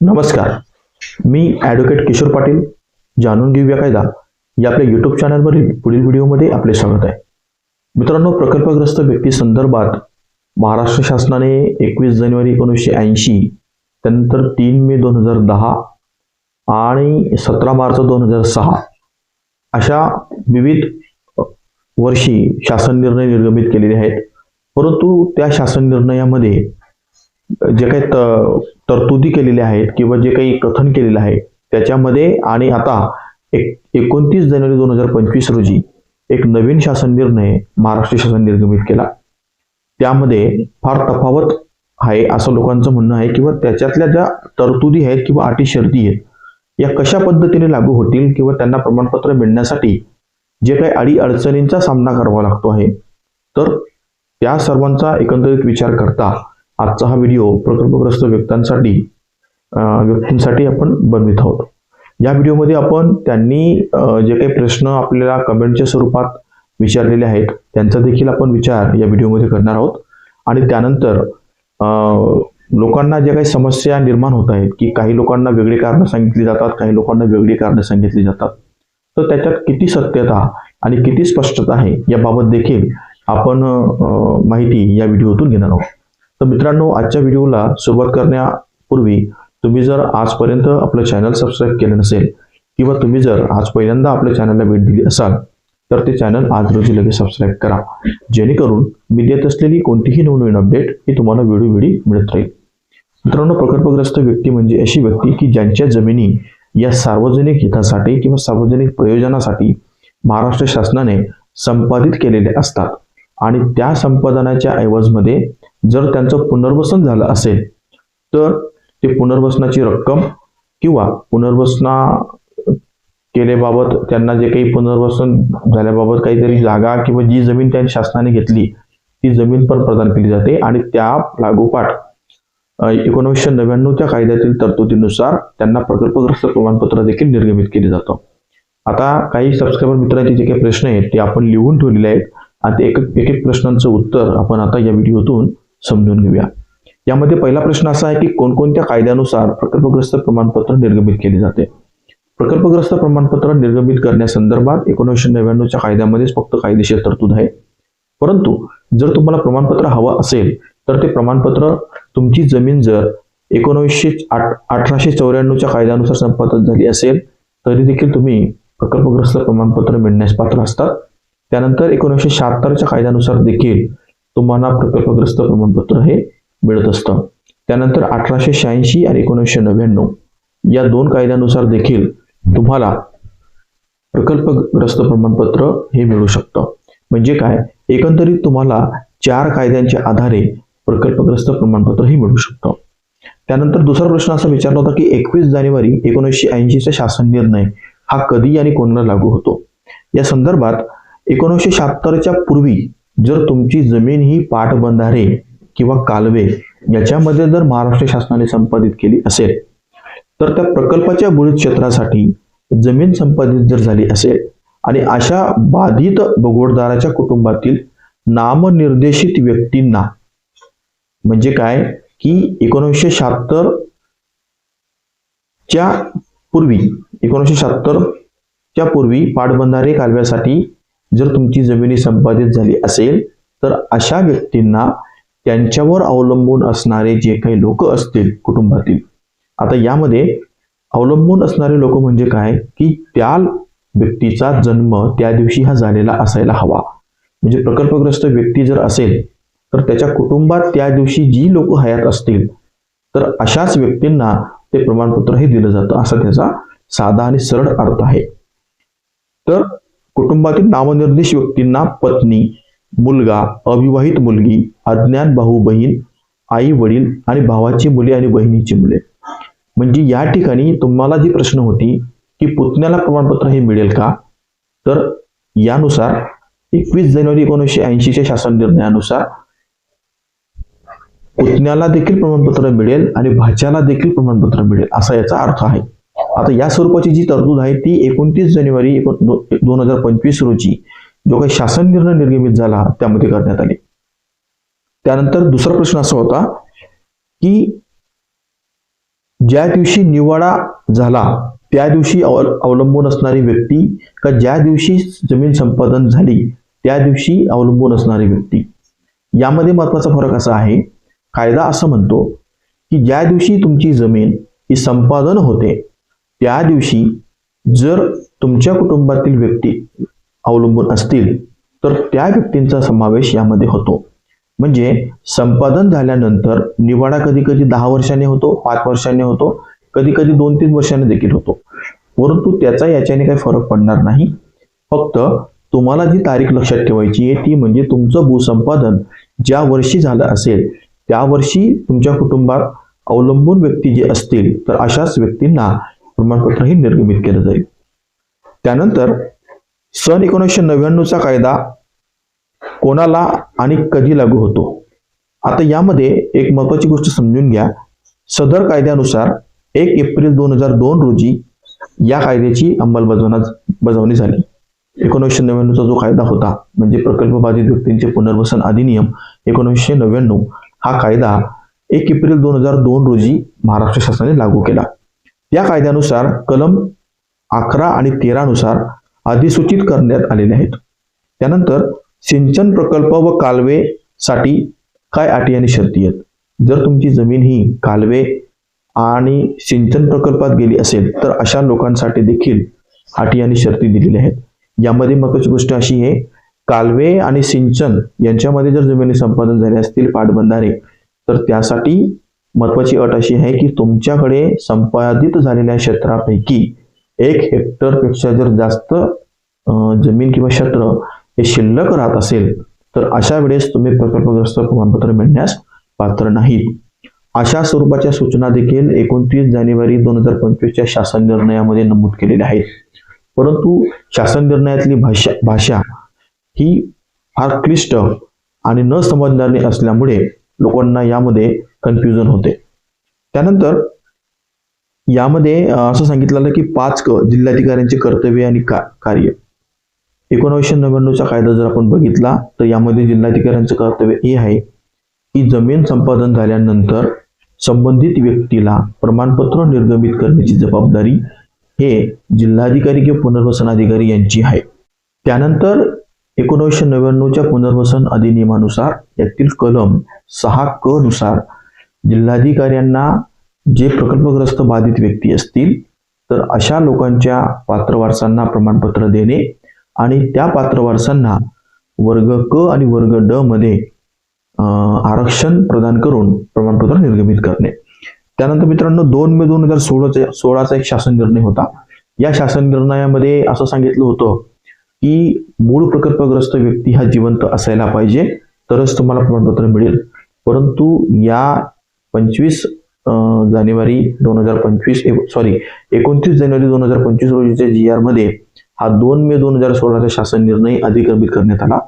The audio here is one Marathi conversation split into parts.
नमस्कार. मी ॲडव्होकेट किशोर पाटील. जाणून घेऊया कायदा. या आपल्या यूट्यूब चॅनलवरील पुढील व्हिडिओमध्ये आपले स्वागत आहे. मित्रांनो प्रकल्पग्रस्त व्यक्ती संदर्भात महाराष्ट्र शासनाने एकवीस जानेवारी एकोणीसशे ऐंशी त्यानंतर तीन मे दोन हजार दहा आणि सतरा मार्च दोन हजार सहा अशा विविध वर्षी शासन निर्णय निर्गमित केलेले आहेत. परंतु त्या शासन निर्णयामध्ये जे काही त तरतुदी केलेल्या आहेत किंवा जे काही कथन केलेलं आहे त्याच्यामध्ये आणि आता एक एकोणतीस जानेवारी दोन हजार पंचवीस रोजी एक नवीन शासन निर्णय महाराष्ट्र शासन निर्गमित केला. त्यामध्ये फार तफावत आहे असं लोकांचं म्हणणं आहे किंवा त्याच्यातल्या ज्या तरतुदी आहेत किंवा अटी शर्ती आहेत या कशा पद्धतीने लागू होतील किंवा त्यांना प्रमाणपत्र मिळण्यासाठी जे काही अडी अडचणींचा सामना करावा लागतो आहे तर त्या सर्वांचा एकंदरीत विचार करता आजचा हा व्हिडिओ प्रकल्पग्रस्त व्यक्तांसाठी व्यक्तींसाठी आपण बनवित आहोत. या व्हिडिओमध्ये आपण त्यांनी जे काही प्रश्न आपल्याला कमेंटच्या स्वरूपात विचारलेले आहेत त्यांचा देखील आपण विचार या व्हिडिओमध्ये करणार आहोत. आणि त्यानंतर लोकांना ज्या काही समस्या निर्माण होत आहेत की काही लोकांना वेगळी कारणं सांगितली जातात काही लोकांना वेगळी कारणं सांगितली जातात तर त्याच्यात किती सत्यता आणि किती स्पष्टता आहे याबाबत देखील आपण माहिती या व्हिडिओतून घेणार आहोत. तर मित्रांनो आजच्या व्हिडिओला सुरुवात करण्यापूर्वी तुम्ही जर आजपर्यंत आपलं चॅनल सबस्क्राईब केलं नसेल किंवा तुम्ही जर आज पहिल्यांदा आपल्या चॅनलला भेट दिली असाल तर ते चॅनल आज रोजी लगेच सबस्क्राईब करा. जेणेकरून मी देत असलेली कोणतीही नवनवीन अपडेट ही तुम्हाला वेळोवेळी मिळत राहील. मित्रांनो प्रकल्पग्रस्त व्यक्ती म्हणजे अशी व्यक्ती की ज्यांच्या जमिनी या सार्वजनिक हितासाठी किंवा सार्वजनिक प्रयोजनासाठी महाराष्ट्र शासनाने संपादित केलेले असतात. आणि त्या संपादनाच्या ऐवजमध्ये जर त्यांचं पुनर्वसन झालं असेल तर ते पुनर्वसनाची रक्कम किंवा पुनर्वसना केल्याबाबत त्यांना जे काही पुनर्वसन झाल्याबाबत काहीतरी जागा किंवा जी जमीन त्यांनी शासनाने घेतली ती जमीन पण प्रदान केली जाते. आणि त्या लागोपाठ एकोणीसशे नव्याण्णवच्या कायद्यातील तरतुदीनुसार त्यांना प्रकल्पग्रस्त प्रमाणपत्र देखील निर्गमित केले जातं. आता काही सबस्क्रायबर मित्रांचे जे काही प्रश्न आहेत ते आपण लिहून ठेवलेले आहेत. आणि ते एक एक एक प्रश्नांचं उत्तर आपण आता या व्हिडिओतून समजून घेऊया. यामध्ये पहिला प्रश्न असा आहे की कोणकोणत्या कायद्यानुसार प्रकल्पग्रस्त प्रमाणपत्र निर्गमित केले जाते? प्रकल्पग्रस्त प्रमाणपत्र निर्गमित करण्यासंदर्भात एकोणीसशे नव्याण्णवच्या कायद्यामध्येच फक्त कायदेशीर तरतूद आहे. परंतु जर तुम्हाला प्रमाणपत्र हवं असेल तर ते प्रमाणपत्र तुमची जमीन जर एकोणीसशे आठ अठराशे चौऱ्याण्णवच्या कायद्यानुसार संपादन झाली असेल तरी देखील तुम्ही प्रकल्पग्रस्त प्रमाणपत्र मिळण्यास पात्र असतात. त्यानंतर एकोणीसशे शहात्तरच्या कायद्यानुसार देखील तुम्हाला प्रकल्पग्रस्त प्रमाणपत्र हे मिळत असतं. त्यानंतर अठराशे शहाऐंशी आणि एकोणीसशे नव्याण्णव या दोन कायद्यानुसार देखील तुम्हाला प्रकल्पग्रस्त प्रमाणपत्र हे मिळू शकतं. म्हणजे काय? एकंदरीत तुम्हाला चार कायद्यांच्या आधारे प्रकल्पग्रस्त प्रमाणपत्र हे मिळू शकतं. त्यानंतर दुसरा प्रश्न असा विचारला होता की एकवीस जानेवारी एकोणीसशे ऐंशीचा शासन निर्णय हा कधी आणि कोणाला लागू होतो? या संदर्भात एकोणीसशे शहात्तरच्या पूर्वी जर तुमची जमीन ही पाटबंधारे किंवा कालवे याच्यामध्ये जर महाराष्ट्र शासनाने संपादित केली असेल तर त्या प्रकल्पाच्या बुडीत क्षेत्रासाठी जमीन संपादित जर झाली असेल आणि अशा बाधित भगोडदाराच्या कुटुंबातील नामनिर्देशित व्यक्तींना म्हणजे काय? की एकोणीसशे शहात्तर च्या पूर्वी एकोणीसशे शहात्तर च्या पूर्वी पाटबंधारे कालव्यासाठी जर तुमची जमिनी संपादित झाली असेल तर अशा व्यक्तींना त्यांच्यावर अवलंबून असणारे जे काही लोक असतील कुटुंबातील आता यामध्ये अवलंबून असणारे लोक म्हणजे काय? की त्या व्यक्तीचा जन्म त्या दिवशी हा झालेला असायला हवा. म्हणजे प्रकल्पग्रस्त व्यक्ती जर असेल तर त्याच्या कुटुंबात त्या दिवशी जी लोक हयात असतील तर अशाच व्यक्तींना ते प्रमाणपत्र हे दिलं जातं असा त्याचा साधा आणि सरळ अर्थ आहे. तर कुटुंबातील नामनिर्देश व्यक्तींना पत्नी मुलगा अविवाहित मुलगी अज्ञान भाऊ बहीण आई वडील आणि भावाची मुले आणि बहिणीची मुले. म्हणजे या ठिकाणी तुम्हाला जी प्रश्न होती की पुतण्याला प्रमाणपत्र हे मिळेल का? तर यानुसार एकवीस जानेवारी एकोणीसशे ऐंशीच्या शासन निर्णयानुसार पुतण्याला देखील प्रमाणपत्र मिळेल आणि भाच्याला देखील प्रमाणपत्र मिळेल असा याचा अर्थ आहे. आता या स्वरूपाची जी तरतूद आहे ती एकोणतीस जानेवारी एकोण दोन हजार पंचवीस रोजी जो काही शासन निर्णय निर्गमित झाला त्यामध्ये करण्यात आले. त्यानंतर दुसरा प्रश्न असा होता की ज्या दिवशी निवाडा झाला त्या दिवशी अवलंबून असणारी व्यक्ती का ज्या दिवशी जमीन संपादन झाली त्या दिवशी अवलंबून असणारी व्यक्ती? यामध्ये महत्त्वाचा फरक असा आहे कायदा असं म्हणतो की ज्या दिवशी तुमची जमीन ही संपादन होते त्या दिवशी जर तुमच्या कुटुंबातील व्यक्ती अवलंबून असतील तर त्या व्यक्तींचा समावेश यामध्ये होतो. म्हणजे संपादन झाल्यानंतर निवाडा कधी कधी दहा वर्षांनी होतो पाच वर्षांनी होतो कधी कधी दोन तीन वर्षांनी देखील होतो. परंतु त्याचा याच्याने काही फरक पडणार नाही. फक्त तुम्हाला जी तारीख लक्षात ठेवायची आहे ती म्हणजे तुमचं भूसंपादन ज्या वर्षी झालं असेल त्या वर्षी तुमच्या कुटुंबात अवलंबून व्यक्ती जे असतील तर अशाच व्यक्तींना प्रमाणपत्रही निर्गमित केलं जाईल. त्यानंतर सन एकोणीसशे नव्याण्णवचा कायदा कोणाला आणि कधी लागू होतो? आता यामध्ये एक महत्वाची गोष्ट समजून घ्या. सदर कायद्यानुसार एक एप्रिल दोन हजार दोन रोजी या कायद्याची अंमलबजावणी बजावणी झाली. एकोणीसशे नव्याण्णवचा जो कायदा होता म्हणजे प्रकल्प बाधित व्यक्तींचे पुनर्वसन अधिनियम एकोणीसशे नव्याण्णव हा कायदा एक एप्रिल दोन हजार दोन रोजी महाराष्ट्र शासनाने लागू केला. या कायद्यानुसार कलम अकरा आणि तेरानुसार अधिसूचित करण्यात आलेले आहेत. त्यानंतर सिंचन प्रकल्प व कालवेसाठी काय अटी आणि शर्ती आहेत? जर तुमची जमीन ही कालवे आणि सिंचन प्रकल्पात गेली असेल तर अशा लोकांसाठी देखील अटी आणि शर्ती दिलेल्या आहेत. यामध्ये महत्वाची गोष्ट अशी आहे कालवे आणि सिंचन यांच्यामध्ये जर जमिनी संपादन झाले असतील पाटबंधारे तर त्यासाठी महत्वाची अट अशी आहे की तुमच्याकडे संपादित झालेल्या क्षेत्रापैकी एक हेक्टरपेक्षा जर जास्त जमीन किंवा क्षेत्र हे शिल्लक राहत असेल तर अशा वेळेस तुम्ही प्रकल्पग्रस्त प्रमाणपत्र मिळण्यास पात्र नाहीत. अशा स्वरूपाच्या सूचना देखील एकोणतीस जानेवारी दोन हजार पंचवीसच्या शासन निर्णयामध्ये नमूद केलेल्या आहेत. परंतु शासन निर्णयातली भाषा भाषा ही फार क्लिष्ट आणि न समजणारी असल्यामुळे लोकांना यामध्ये कन्फ्युजन होते. त्यानंतर यामध्ये असं सांगितलं की पाच क जिल्हाधिकाऱ्यांचे कर्तव्य आणि का कार्य. एकोणीसशे नव्याण्णवचा कायदा जर आपण बघितला तर यामध्ये जिल्हाधिकाऱ्यांचं कर्तव्य हे आहे की जमीन संपादन झाल्यानंतर संबंधित व्यक्तीला प्रमाणपत्र निर्गमित करण्याची जबाबदारी हे जिल्हाधिकारी किंवा पुनर्वसन अधिकारी यांची आहे. त्यानंतर एकोणीसशे नव्याण्णवच्या पुनर्वसन अधिनियमानुसार यातील कलम सहा क नुसार जिल्हाधिकाऱ्यांना जे प्रकल्पग्रस्त बाधित व्यक्ती असतील तर अशा लोकांच्या पात्रवारसांना प्रमाणपत्र देणे आणि त्या पात्रवारसांना वर्ग क आणि वर्ग ड मध्ये आरक्षण प्रदान करून प्रमाणपत्र निर्गमित करणे. त्यानंतर मित्रांनो दोन मे दोन हजार सोळाचा सोळाचा एक शासन निर्णय होता. या शासन निर्णयामध्ये असं सांगितलं होतं की मूळ प्रकल्पग्रस्त व्यक्ती हा जिवंत असायला पाहिजे तरच तुम्हाला प्रमाणपत्र मिळेल. परंतु या पंचवीस जानेवारी दोन हजार पंचवीस सॉरी एकोणतीस जानेवारी दोन हजार पंचवीस रोजीच्या जी आरमध्ये हा दोन मे दोन हजार सोळाचा शासन निर्णय अधिक्रमित करण्यात आला.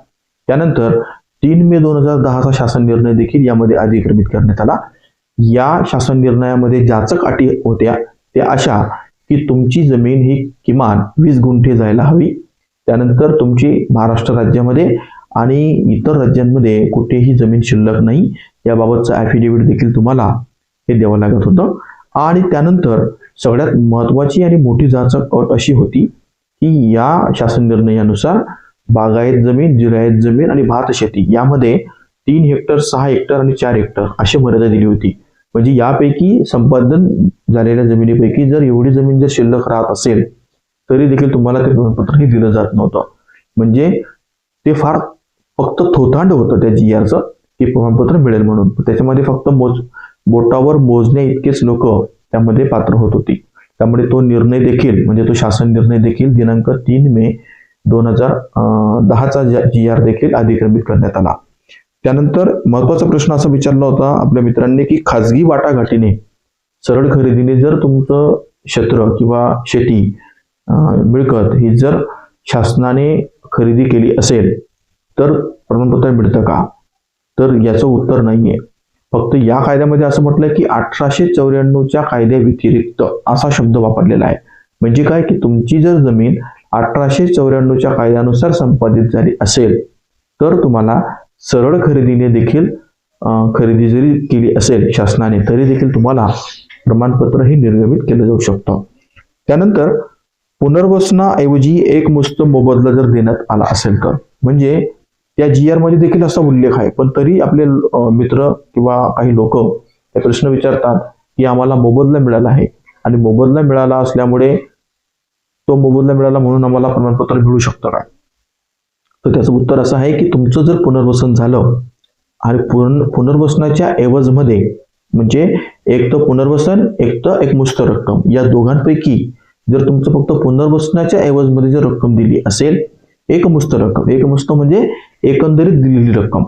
त्यानंतर तीन मे दोन हजार दहाचा शासन निर्णय देखील यामध्ये अधिक्रमित करण्यात आला. या शासन निर्णयामध्ये जाचक अटी होत्या. त्या अशा की तुमची जमीन ही किमान वीस गुंठे जायला हवी. त्यानंतर तुमची महाराष्ट्र राज्यामध्ये आणि इतर राज्यांमध्ये कुठेही जमीन शिल्लक नाही याबाबतचं ॲफिडेव्हिट देखील तुम्हाला हे द्यावं लागत होतं. आणि त्यानंतर सगळ्यात महत्त्वाची आणि मोठी जाचक अट अशी होती की या शासन निर्णयानुसार बागायत जमीन जिरायत जमीन आणि भात शेती यामध्ये तीन हेक्टर सहा हेक्टर आणि चार हेक्टर अशी मर्यादा दिली होती. म्हणजे यापैकी संपादन झालेल्या जमिनीपैकी जर एवढी जमीन जर शिल्लक राहत असेल तरी देखील तुम्हाला ते प्रमाणपत्रही दिलं जात नव्हतं. म्हणजे ते फार फक्त थोतांड होतं त्या जी आरचं की प्रमाणपत्र मिळेल म्हणून. त्याच्यामध्ये फक्त मोज बोटावर मोजण्या इतकेच लोक त्यामध्ये पात्र होत होती. त्यामुळे तो निर्णय देखील म्हणजे तो शासन निर्णय देखील दिनांक तीन मे दोन हजार दहाचा जी आर देखील अधिक्रमित करण्यात आला. त्यानंतर महत्त्वाचा प्रश्न असा विचारला होता आपल्या मित्रांनी की खाजगी वाटाघाटीने सरळ खरेदीने जर तुमचं क्षेत्र किंवा शेती मिळकत ही जर शासनाने खरेदी केली असेल तर प्रमाणपत्र मिळतं का? तर याचं उत्तर नाहीये. फक्त या कायद्यामध्ये असं म्हटलंय की अठराशे चौऱ्याण्णवच्या कायद्याव्यतिरिक्त असा शब्द वापरलेला आहे. म्हणजे काय? की तुमची जर जमीन अठराशे चौऱ्याण्णवच्या कायद्यानुसार संपादित झाली असेल तर तुम्हाला सरळ खरेदीने देखील खरेदी जरी केली असेल शासनाने तरी देखील तुम्हाला प्रमाणपत्र हे निर्गमित केलं जाऊ शकतं. त्यानंतर पुनर्वसनाऐवजी एक मुस्त मोबदला जर देण्यात आला असेल तर. म्हणजे त्या जी आरमध्ये देखील असा उल्लेख आहे. पण तरी आपले मित्र किंवा काही लोक हे प्रश्न विचारतात की आम्हाला मोबदला मिळाला आहे. आणि मोबदला मिळाला असल्यामुळे तो मोबदला मिळाला म्हणून आम्हाला प्रमाणपत्र मिळू शकतं काय तर त्याचं उत्तर असं आहे की तुमचं जर पुनर्वसन झालं आणि पुन पुनर्वसनाच्या एवजमध्ये म्हणजे एक तर पुनर्वसन एक तर एक मुस्त रक्कम या दोघांपैकी जर तुमचं फक्त पुनर्वसनाच्या ऐवजमध्ये जर रक्कम दिली असेल एकमुस्त रक्कम. एकमुस्त म्हणजे एकंदरीत दिलेली रक्कम.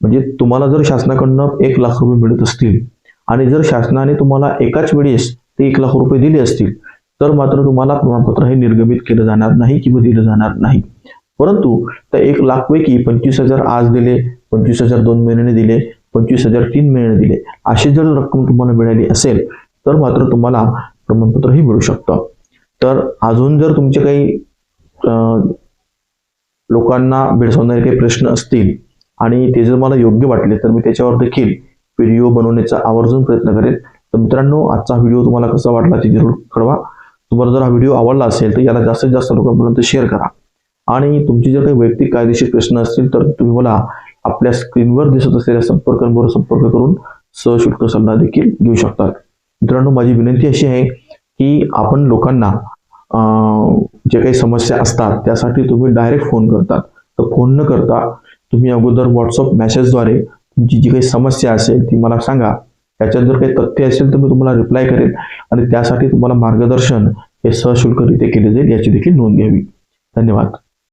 म्हणजे तुम्हाला जर शासनाकडनं एक लाख रुपये मिळत असतील आणि जर शासनाने तुम्हाला एकाच वेळेस ते एक लाख रुपये दिले असतील तर मात्र तुम्हाला प्रमाणपत्र हे निर्गमित केलं जाणार नाही किंवा दिलं जाणार नाही. परंतु त्या एक लाख पैकी पंचवीस हजार आज दिले पंचवीस हजार दोन महिन्याने दिले पंचवीस हजार तीन महिन्याने दिले अशी जर रक्कम तुम्हाला मिळाली असेल तर मात्र तुम्हाला प्रमाणपत्रही मिळू शकतं. तर अजून जर तुमचे काही लोकांना भेडसावणारे काही प्रश्न असतील आणि ते जर मला योग्य वाटले तर मी त्याच्यावर देखील व्हिडिओ बनवण्याचा आवर्जून प्रयत्न करेल तर मित्रांनो आजचा व्हिडिओ तुम्हाला कसा वाटला ते जरूर कळवा. तुम्हाला जर हा व्हिडिओ आवडला असेल तर याला जास्तीत जास्त लोकांपर्यंत शेअर करा. आणि तुमचे जर काही वैयक्तिक कायदेशीर प्रश्न असतील तर तुम्ही मला आपल्या स्क्रीनवर दिसत असलेल्या संपर्कांवर संपर्क करून सशुल्क सल्ला देखील घेऊ शकतात मित्रांनो माझी विनंती अशी आहे की आपण लोकांना जे काही समस्या असतात त्यासाठी तुम्ही डायरेक्ट फोन करतात. तर फोन न करता तुम्ही अगोदर व्हॉट्सअप मेसेजद्वारे तुमची जी काही समस्या असेल ती मला सांगा. त्याच्यात जर काही तथ्य असेल तर मी तुम्हाला रिप्लाय करेन आणि त्यासाठी तुम्हाला मार्गदर्शन हे सशुल्करित्या केले जाईल याची देखील नोंद घ्यावी. धन्यवाद.